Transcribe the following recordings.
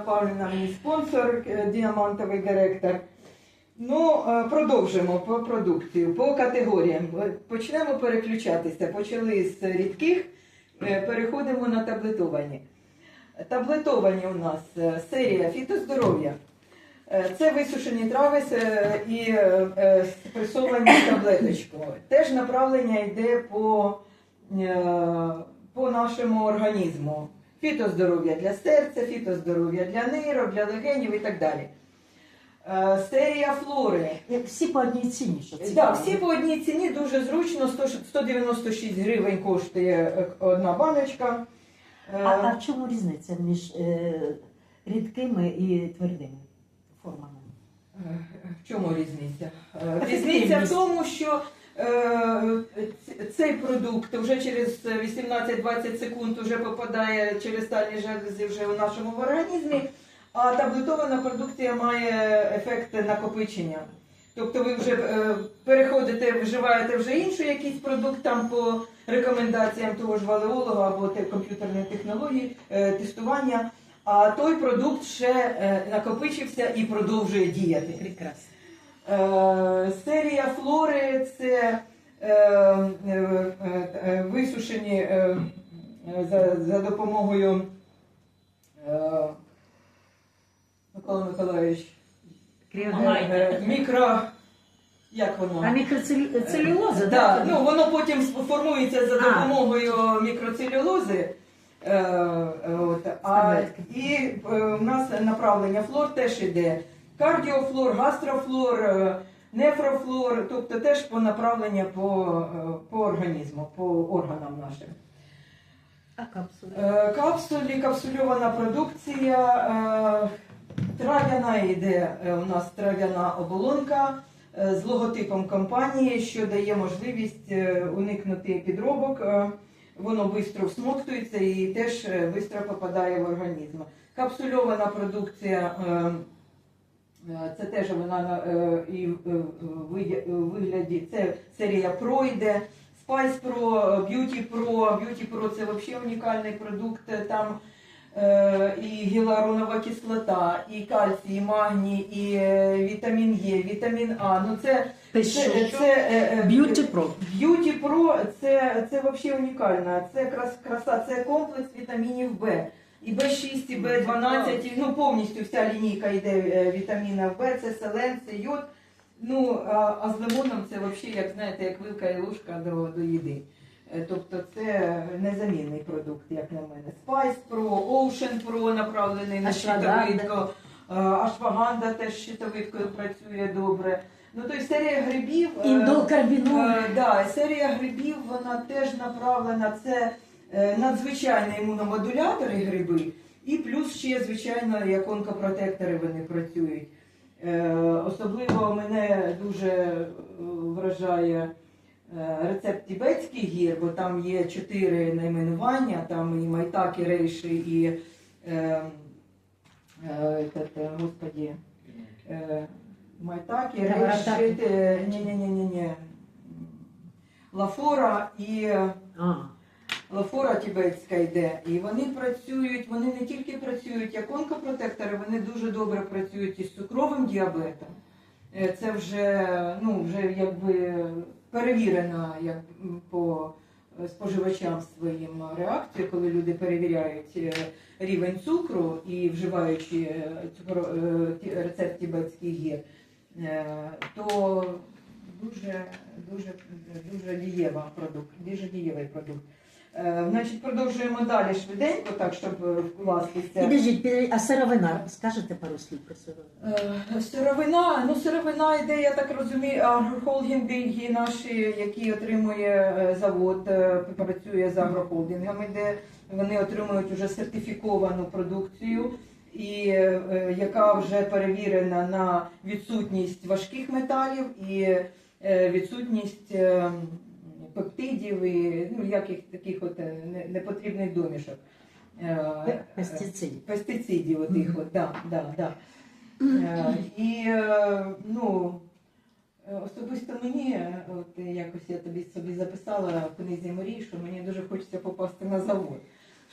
Павлівна, мій спонсор, е, діамантовий директор. Ну, е, продовжимо по продукцію, по категоріям. Е, Почнемо переключатися. Почали з рідких, переходимо на таблетовані. Таблетовані у нас серія фітоздоров'я. Це висушені трави і спресовані таблеточку. Теж направлення йде по, по нашому організму. Фітоздоров'я для серця, фітоздоров'я для нирок, для легенів і так далі. Е, Серія флори. Всі по одній ціні, що це. Так, всі по одній ціні дуже зручно. 196 гривень коштує е, одна баночка. Е, А, а в чому різниця між е, рідкими і твердими формами? Е, В чому різниця? Е, Різниця в тому, що е, цей продукт вже через 18-20 секунд вже попадає через стальні желези вже у нашому організмі, а таблетована продукція має ефект накопичення. Тобто ви вже е, переходите, вживаєте вже інший якийсь продукт там по рекомендаціям того ж валеолога або комп'ютерної технології е, тестування, а той продукт ще е, накопичився і продовжує діяти. Прекрасно. Е, серія флори це е, е, висушені за, за допомогою Микола Миколаївич. мікро. Як воно? А мікроцелюлоза, Да, так? ну, воно потім формується за А. допомогою мікроцелюлози. Е, от, а, і у нас направлення флор теж іде. Кардіофлор, гастрофлор, е, нефрофлор, тобто теж по направленню по, е, по організму, по органам нашим. А капсули? Е, Капсулі, капсульована продукція, трав'яна йде у нас трав'яна оболонка з логотипом компанії, що дає можливість уникнути підробок. Воно швидко всмоктується і теж швидко попадає в організм. Капсульована продукція це теж вона на- е, і в е, в в вигляді це серія Pro йде. Spice Pro, Beauty Pro. Beauty Pro це взагалі унікальний продукт. Там е, і гіалуронова кислота, і кальцій, і магній, і е, вітамін Е, вітамін А. Ну це, це, це, е, е, Beauty Pro. Beauty Pro це, це взагалі унікально. Це крас, краса, це комплекс вітамінів Б. І Б6, і Б12, ну повністю вся лінійка йде е, вітаміна Б, це селен, це йод. Ну, а, а з лимоном це взагалі, як знаєте, як вилка і ложка до, до їди. Е, Тобто це незамінний продукт, як на мене. Spice Pro, Ocean Pro направлений на Ашваганда. щитовидку. Е, Ашваганда теж з щитовидкою працює добре. Ну, то й серія грибів. е, Індокарбінол. Е, да, серія грибів вона теж направлена. Це е, надзвичайні імуномодулятори гриби, і плюс ще, звичайно, як онкопротектори вони працюють. Е, особливо мене дуже е, вражає рецепт тібетських гір, бо там є чотири найменування, там і майтаки, рейші, і е, е, господі, е, майтаки, рейші, ні-ні-ні-ні. Лафора і А, Лафора тібетська йде. І вони працюють, вони не тільки працюють як онкопротектори, вони дуже добре працюють із цукровим діабетом. Е, Це вже, ну, вже якби перевірено як по е, споживачам своїм реакцію, коли люди перевіряють е, рівень цукру і вживаючи е, цукро, е, рецепт тібетських гір, е, то дуже, дуже, дуже дієва продукт, дуже дієвий продукт. Е, Значить, продовжуємо далі швиденько, так, щоб е, вкластися. Підождіть, підождіть, а сировина, скажете пару слів про сировину? Е, Сировина, ну сировина йде, я так розумію, агрохолдинги наші, які отримує е, завод, е, працює з агрохолдингами, де вони отримують вже сертифіковану продукцію, і е, е, яка вже перевірена на відсутність важких металів і е, відсутність е, пептидів і ну, яких таких от е, непотрібних домішок. Е, Пестицидів. пестицидів отих, от, да, да, да. Е, І ну, особисто мені, от якось я тобі собі записала в книзі мрій, що мені дуже хочеться попасти на завод.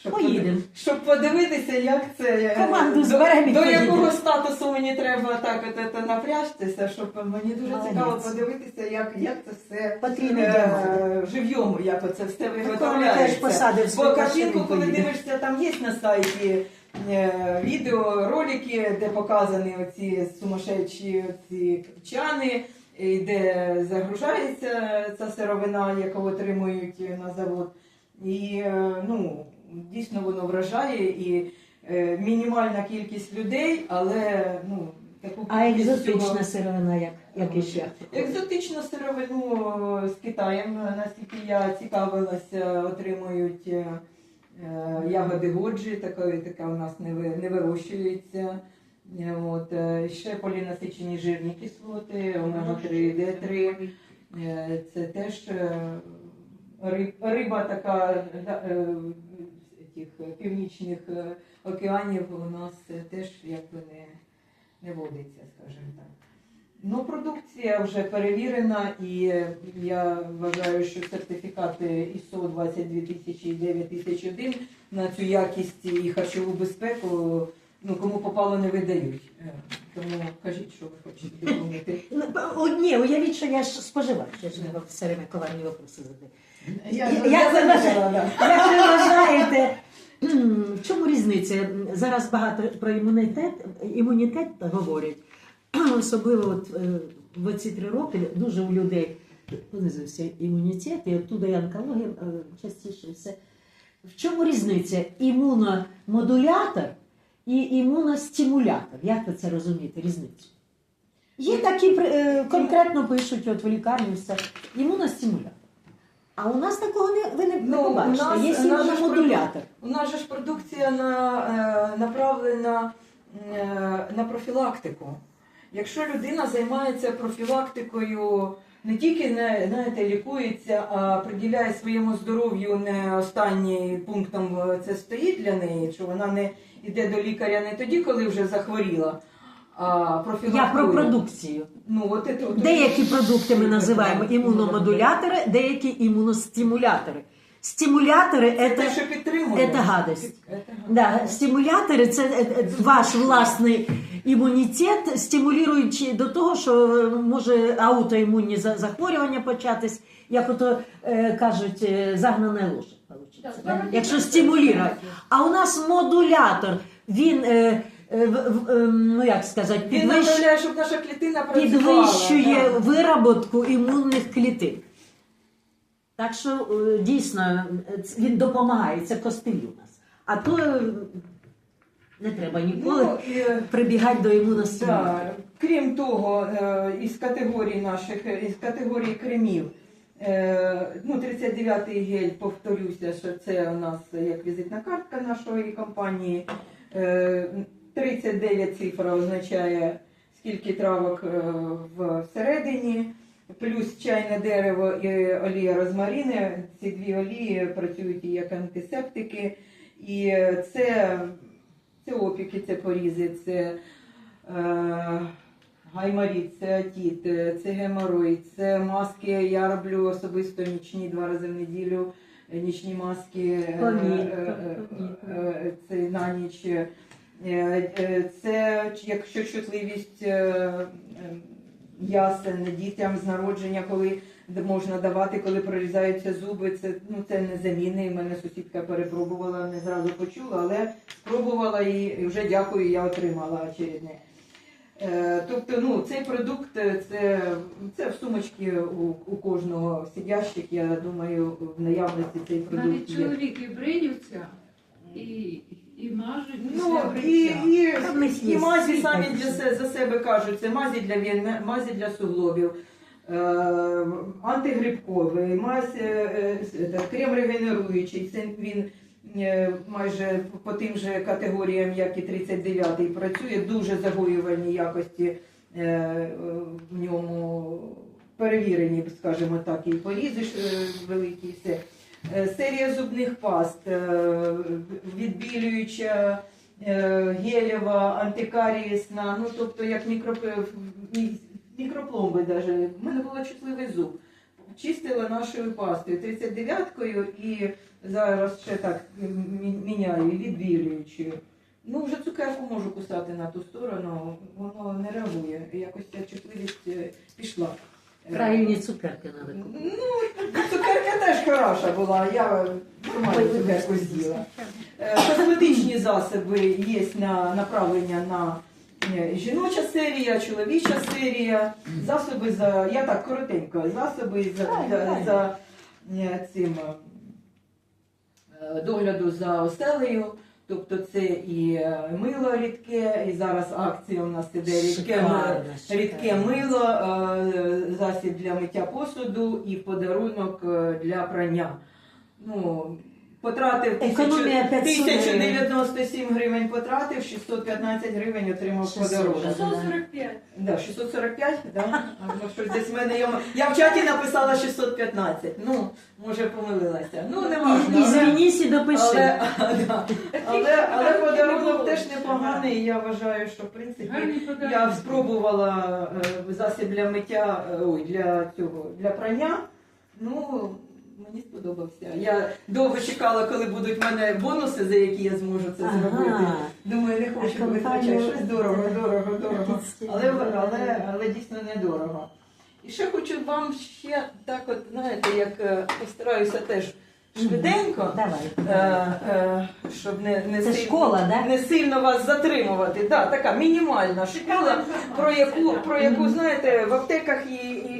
Щоб, Поїдемо. поди- щоб подивитися, як це е, Команду до, зберемо і до поїдемо. якого статусу мені треба так от, от, напрячтися, щоб мені дуже Молодець. цікаво подивитися, як, як це все Потрібно е, живьом, як оце все теж виготовляється. посадив Бо свою картинку, коли поїде. дивишся, там є на сайті е, відео, ролики, де показані оці сумасшедші ці чани, і де загружається ця сировина, яку отримують на завод. І е, ну, дійсно воно вражає і е, мінімальна кількість людей, але ну, таку А кількість екзотична цього- сировина, як, як іще? Екзотичну сировину з Китаєм, наскільки я цікавилася, отримують е, е, ягоди годжі, такої така у нас не, ви- не вирощується. Е, От, е, ще полінасичені жирні кислоти, омега-3, Д3. Е, Це теж е, риб- риба така да, е, тих північних е, океанів у нас е, теж якби не, не водиться, скажімо так. Ну, продукція вже перевірена, і е, я вважаю, що сертифікати ISO 22000 і 9001 на цю якість і харчову безпеку, ну кому попало, не видають. Е, Тому кажіть, що ви хочете доповнити. Ну, Ні, уявіть, що я ж споживач, я ж не время коварні вопроси задаю. Я, Я це замітила. Як ви вважаєте, в чому різниця? Зараз багато про імунітет, імунітет говорять. Особливо от, е, в оці три роки дуже у людей понизився імунітет, і оттуда і онкологія е, частіше все. В чому різниця? Імуномодулятор і імуностимулятор. Як ви це розумієте, різницю? Є такі е, конкретно пишуть от в лікарні все. Імуностимулятор. А у нас такого не, ви не, не Ну, у побачите. нас- Є у нас же ж. У нас же ж продукція на, е, направлена е, на профілактику. Якщо людина займається профілактикою, не тільки не знаєте, лікується, а приділяє своєму здоров'ю не останнім пунктом е, це стоїть для неї, що вона не йде до лікаря не тоді, коли вже захворіла. Я про продукцію. Ну, от це, от, Деякі продукти ми називаємо імуномодулятори, деякі імуностимулятори. Стимулятори Це це, що підтримує. це гадость. Це. Да, стимулятори це е, е, ваш власний імунітет, стимулюючи до того, що е, може аутоімунні захворювання початись, як ото е, кажуть, загнане ложе. Якщо стимулює. А у нас модулятор, він, е, в- в- е, ну як сказати, Він підвищує. направляє, щоб наша клітина працювала. підвищує да. вироботку імунних клітин. Так що е, дійсно е, ц- він допомагає, це костиль у нас. А то е, не треба ніколи Ну, і, е, прибігати до імуностимуляторів. Да. Крім того, е, із категорій наших, е, із категорії кремів, е, ну, 39-й гель, повторюся, що це у нас як візитна картка нашої компанії. Е, 39 цифра означає, скільки травок е, всередині, плюс чайне дерево і олія розмарини. Ці дві олії працюють і як антисептики. І це, це опіки, це порізи, це е, гайморіт, це атіт, це геморой, це маски. Я роблю особисто нічні два рази в неділю. Нічні маски е, е, е, е, це на ніч. Е, е, Це якщо чутливість е, ясен дітям з народження, коли можна давати, коли прорізаються зуби, це ну це не заміни. Мене сусідка перепробувала, не зразу почула, але спробувала і і вже дякую, я отримала очередне. Тобто, ну цей продукт це, це в сумочці у, у кожного сидящих, я думаю, в наявності цей продукт Навіть є. чоловіки бриються і, і мажуть Ну, після і, бриття. і, Та і мазі самі для се- за себе кажуть, це мазі для вен, мазі для суглобів, е, антигрибковий, мазь, е, е, с- е, крем регенеруючий, це він е, майже по тим же категоріям, як і 39-й, працює, дуже загоювальні якості е, е, в ньому перевірені, скажімо так, і порізи ж, е, великі, і все. Е, Серія зубних паст, е, відбілююча, е, гелєва, антикарієсна, ну тобто як мікроп... мікропломби даже. У мене був чутливий зуб. чистила нашою пастою 39-кою і зараз ще так міняю відбілюючою. Ну, вже цукерку можу кусати на ту сторону, воно не реагує. Якось ця чутливість пішла. Правильні цукерки треба купити. Ну, цукерка теж хороша була, я нормально цукерку з'їла. Е, Косметичні засоби є на направлення на е, жіноча серія, чоловіча серія, засоби за, я так коротенько, засоби за, для, за е, цим догляду за оселею. Тобто це і е, мило рідке, і зараз акція у нас іде рідке. Рідке мило, е, засіб для миття посуду і подарунок е, для прання. Ну, потратив Економія 500 1097 гривень потратив, 615 гривень отримав 600, подарунок. да. 145. Да, 645, да? Щось десь в мене є- Я в чаті написала 615. Ну, може помилилася. Ну, не важно. І але- звінись і допиши. але, да. але, але подарунок теж непоганий. і Я вважаю, що в принципі Гарний подарунок. я спробувала е, засіб для миття, е, ой, для цього для прання. Ну мені сподобався. Я довго чекала, коли будуть в мене бонуси, за які я зможу це зробити. Ага. Думаю, не хочу витрачати щось дорого, дорого, дорого. Але, але, але дійсно недорого. І ще хочу вам ще так, от знаєте, як е, постараюся теж швиденько. Давай. Е, е, щоб не, не, Це сильно, школа, да? не сильно вас затримувати. Да, така мінімальна школа, про яку, про яку знаєте, в аптеках і, і,